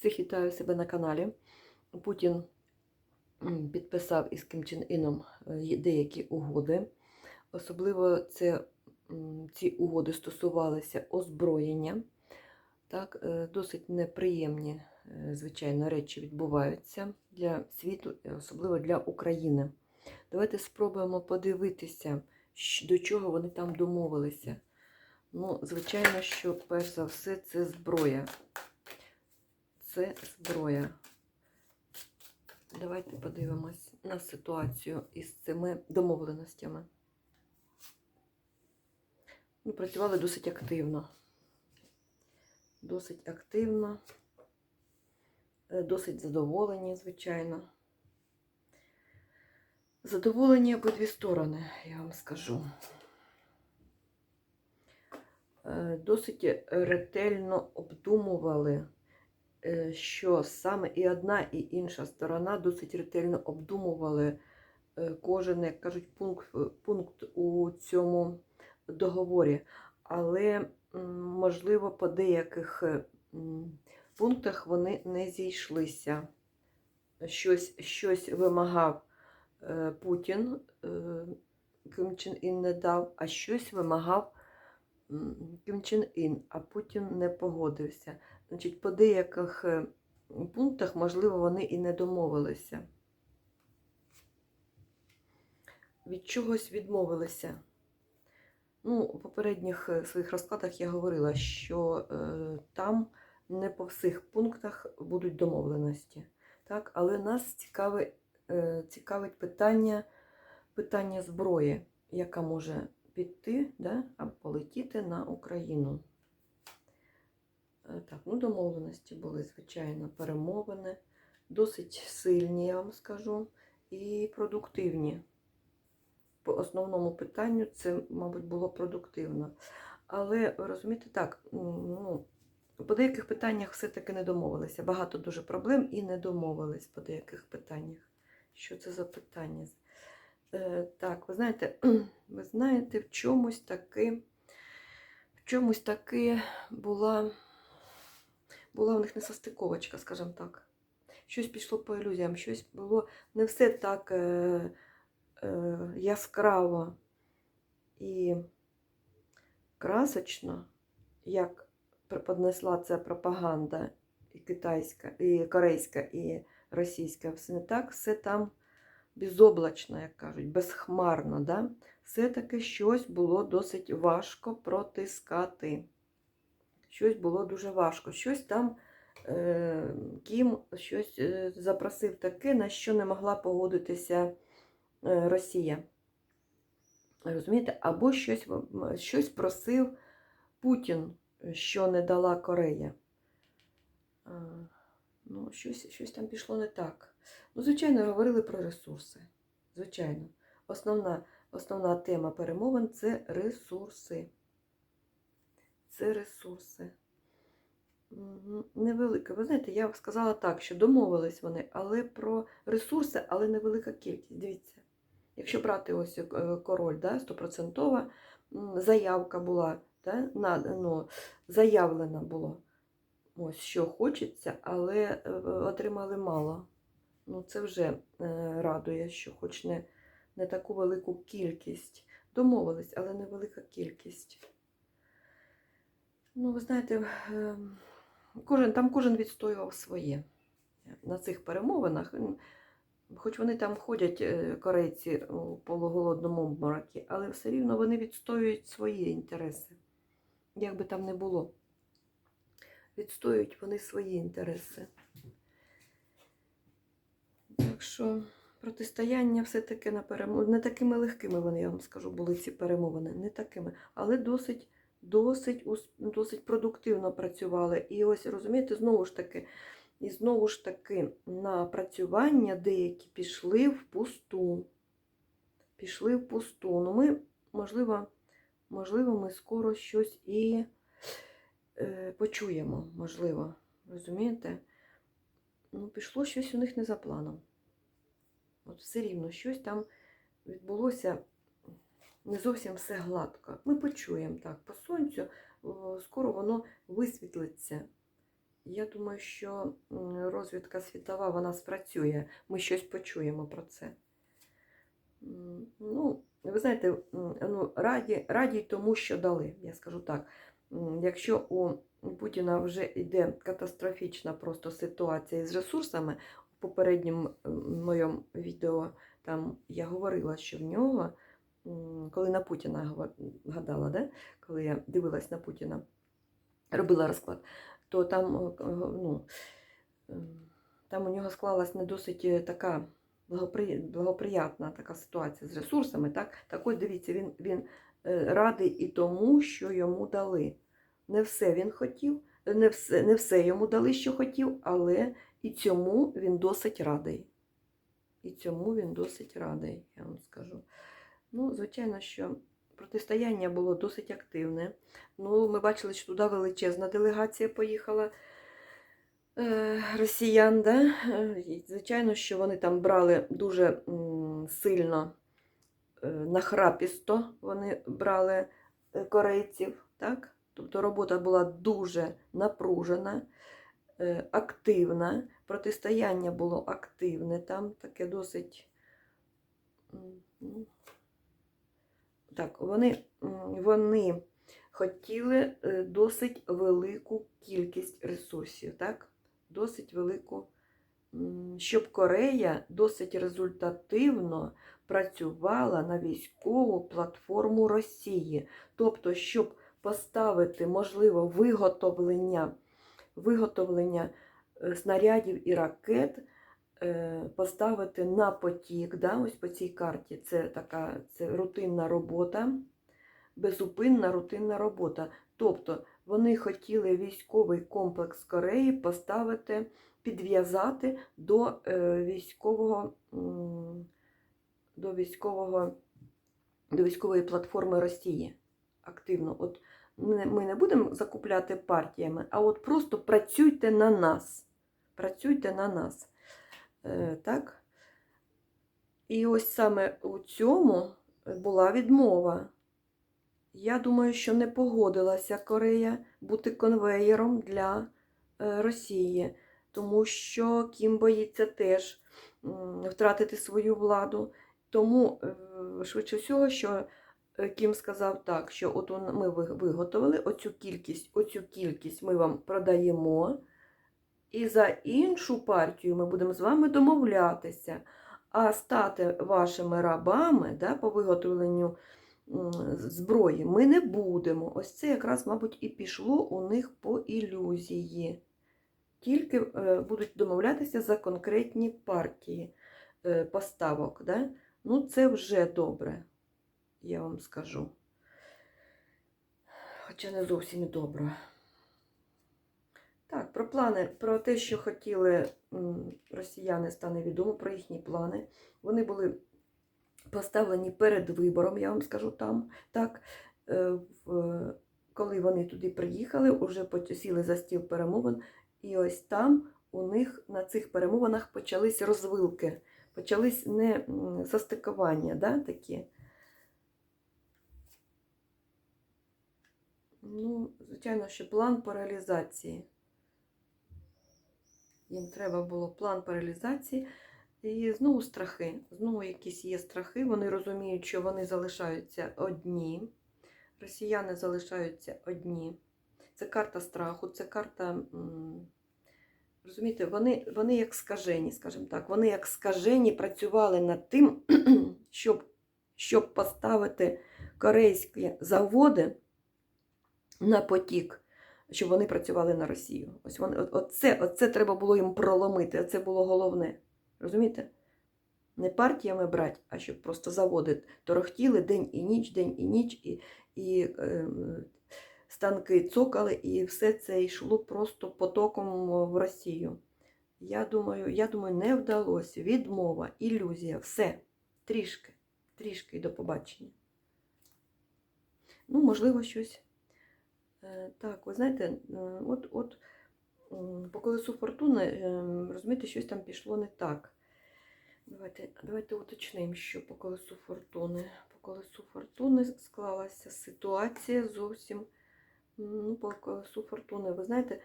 Всіх вітаю себе на каналі. Путін підписав із Ким Чен Іном е, деякі угоди. Особливо це, ці угоди стосувалися озброєння. Так, е, досить неприємні, е, звичайно, речі відбуваються для світу, особливо для України. Давайте спробуємо подивитися, до чого вони там домовилися. Ну, звичайно, що перш за все це зброя. Це зброя. Давайте подивимось на ситуацію із цими домовленостями. Ну, працювали досить активно. Досить активно, Е, досить задоволені, звичайно. Задоволені обидві сторони, я вам скажу. Е, Досить ретельно обдумували, що саме і одна, і інша сторона досить ретельно обдумували е, кожен, як кажуть, пункт, е, пункт у цьому договорі. Але, можливо, по деяких е, пунктах вони не зійшлися. Щось, щось вимагав е, Путін, е, Ким Чен Ін не дав, а щось вимагав Ким Чен Ін, а Путін не погодився. Значить, по деяких е, пунктах, можливо, вони і не домовилися. Від чогось відмовилися. Ну, у попередніх е, своїх розкладах я говорила, що е, там не по всіх пунктах будуть домовленості. Так? Але нас цікавить, е, цікавить питання, питання зброї, яка може піти да, або полетіти на Україну. Е, Так, ну домовленості були, звичайно, перемовини, досить сильні, я вам скажу, і продуктивні. По основному питанню це, мабуть, було продуктивно. Але розумієте, так, ну, по деяких питаннях все-таки не домовилися. Багато дуже проблем і не домовились по деяких питаннях. Що це за питання? Е, так, ви знаєте, ви знаєте, в чомусь таки, в чомусь таки була, була в них несостиковочка, скажімо так. Щось пішло по ілюзіям, щось було не все так е, е, яскраво і красочно, як преподнесла ця пропаганда і китайська, і корейська, і російська. Все не так, все там безоблачно, як кажуть, безхмарно. Да? Все-таки щось було досить важко протискати. Щось було дуже важко. Щось там е, Кім щось е, запросив таке, на що не могла погодитися е, Росія. Розумієте? Або щось, щось просив Путін, що не дала Корея. Ну, щось, щось там пішло не так. Ну, звичайно, говорили про ресурси. Звичайно. Основна, основна тема перемовин це ресурси. Це ресурси. Невелика. Ви знаєте, я б сказала так, що домовились вони, але про ресурси, але невелика кількість. Дивіться. Якщо брати ось е, король, да, стопроцентова заявка була, да, на, ну, заявлено було, ось що хочеться, але е, отримали мало. Ну, це вже е, радує, що хоч не, не таку велику кількість. Домовились, але невелика кількість. Ну, ви знаєте, е, кожен, там кожен відстоював своє. На цих перемовинах, хоч вони там ходять, е, корейці, у полуголодному обморокі, але все рівно вони відстоюють свої інтереси. Як би там не було. Відстоюють вони свої інтереси. Так що протистояння все-таки на перемовини. Не такими легкими вони, я вам скажу, були ці перемовини. Не такими, але досить, досить, досить продуктивно працювали. І ось, розумієте, знову ж таки, і знову ж таки, напрацювання деякі пішли в пусту. Пішли в пусту. Ну, ми, можливо, можливо, ми скоро щось і е, почуємо, можливо. Розумієте? Ну, пішло щось у них не за планом. От все рівно щось там відбулося не зовсім все гладко. Ми почуємо так по сонцю, скоро воно висвітлиться, Я думаю, що розвідка світова вона спрацює. Ми щось почуємо про це. Ну, ви знаєте, ну, раді, раді тому, що дали, я скажу так. Якщо у Путіна вже йде катастрофічна просто ситуація з ресурсами, в попередньому моєму відео там я говорила, що в нього, коли на Путіна гадала, да? коли я дивилась на Путіна, робила розклад, то там, е, ну, ем, там у нього склалась не досить е, така благоприятна така ситуація з ресурсами. Так, так ось дивіться, він, він е, радий і тому, що йому дали. Не все він хотів, не все, не все йому дали, що хотів, але і цьому він досить радий. І цьому він досить радий, я вам скажу. Ну, звичайно, що протистояння було досить активне. Ну, ми бачили, що туди величезна делегація поїхала е, росіян. Да? І, Звичайно, що вони там брали дуже сильно е, нахрапісто, вони брали е, корейців. Так? Тобто робота була дуже напружена, е, активна. Протистояння було активне, там таке досить. ну, Так, вони, вони хотіли е, досить велику кількість ресурсів, так? Досить велику, щоб Корея досить результативно працювала на військову платформу Росії. Тобто, щоб поставити, можливо, виготовлення, виготовлення е, снарядів і ракет, поставити на потік, да, ось по цій карті. Це така це рутинна робота безупинна рутинна робота. Тобто вони хотіли військовий комплекс Кореї поставити, підв'язати до е, військового, до військового, до військової платформи Росії активно. От ми не будемо закупляти партіями, а от просто працюйте на нас. Працюйте на нас. Е, так? І ось саме у цьому була відмова. Я думаю, що не погодилася Корея бути конвеєром для е, Росії, тому що Кім боїться теж втратити свою владу. Тому, е, швидше всього, що е, Кім сказав так, що от ми виготовили оцю кількість, оцю кількість ми вам продаємо, і за іншу партію ми будемо з вами домовлятися, а стати вашими рабами да, по виготовленню зброї ми не будемо. Ось це якраз, мабуть, і пішло у них по ілюзії. Тільки е, будуть домовлятися за конкретні партії е, поставок. Да? Ну, це вже добре, я вам скажу. Хоча не зовсім добре. Так, про плани, про те, що хотіли росіяни, стане відомо, про їхні плани. Вони були поставлені перед вибором, я вам скажу там. Так, е, коли вони туди приїхали, вже сіли за стіл перемовин, і ось там у них на цих перемовинах почались розвилки, почались не м, состикування, да, такі. Ну, звичайно, що план по реалізації. Їм треба було план по реалізації. І знову страхи. Знову якісь є страхи. Вони розуміють, що вони залишаються одні. Росіяни залишаються одні. Це карта страху, це карта. Розумієте, вони, вони як скажені, скажімо так, вони як скажені працювали над тим, щоб, щоб поставити корейські заводи на потік, щоб вони працювали на Росію. Ось вони, оце, оце треба було їм проломити, це було головне. Розумієте? Не партіями брати, а щоб просто заводи торохтіли день і ніч, день і ніч, і, і е, станки цокали, і все це йшло просто потоком в Росію. Я думаю, я думаю, не вдалося. Відмова, ілюзія, все. Трішки, трішки і до побачення. Ну, можливо, щось. Е, Так, ви знаєте, е, от, от по колесу фортуни, е, розумієте, щось там пішло не так. Давайте, давайте уточнимо, що по колесу фортуни. По колесу фортуни склалася ситуація зовсім ну, по колесу фортуни. Ви знаєте,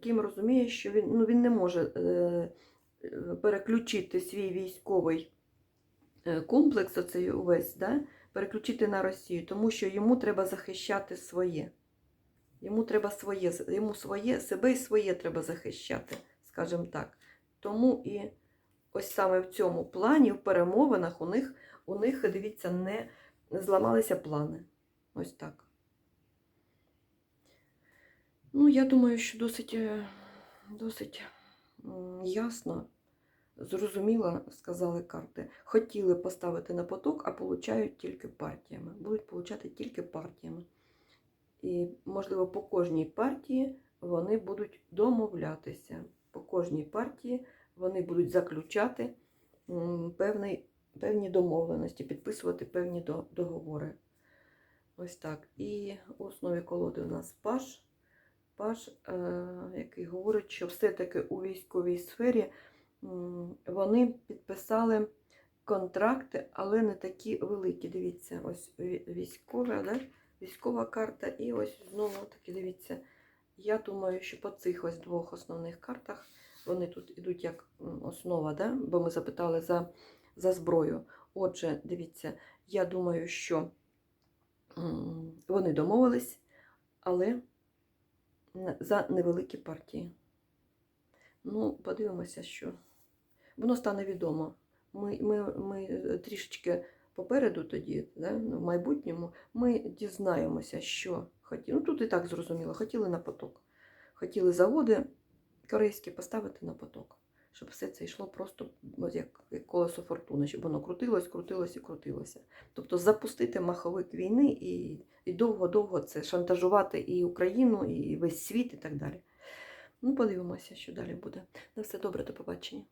Кім розуміє, що він, ну, він не може переключити свій військовий комплекс, оцей увесь, да? переключити на Росію, тому що йому треба захищати своє. Йому треба своє, йому своє, себе і своє треба захищати, скажімо так. Тому і ось саме в цьому плані, в перемовинах, у них, у них дивіться, не зламалися плани. Ось так. Ну, я думаю, що досить, е, досить ясно, зрозуміло сказали карти. Хотіли поставити на поток, а получають тільки партіями. Будуть получати тільки партіями. І, можливо, по кожній партії вони будуть домовлятися. По кожній партії вони будуть заключати певний, певні домовленості, підписувати певні договори. Ось так. І у основі колоди у нас паш. Паш, е, який говорить, що все-таки у військовій сфері вони підписали контракти, але не такі великі. Дивіться, ось ві- військова, да? Військова карта, і ось знову таки дивіться. Я думаю, що по цих ось двох основних картах вони тут ідуть як основа, да? бо ми запитали за, за зброю. Отже, дивіться, я думаю, що вони домовились, але за невеликі партії. Ну, подивимося, що воно стане відомо. Ми, ми, ми трішечки попереду тоді, да, в майбутньому, ми дізнаємося, що хотіли. Ну, тут і так зрозуміло, хотіли на поток. Хотіли заводи корейські поставити на поток, щоб все це йшло просто як, як колесо фортуни, щоб воно крутилось, крутилось і крутилося. Тобто запустити маховик війни і, і довго-довго це шантажувати і Україну, і весь світ, і так далі. Ну, подивимося, що далі буде. На все добре, до побачення.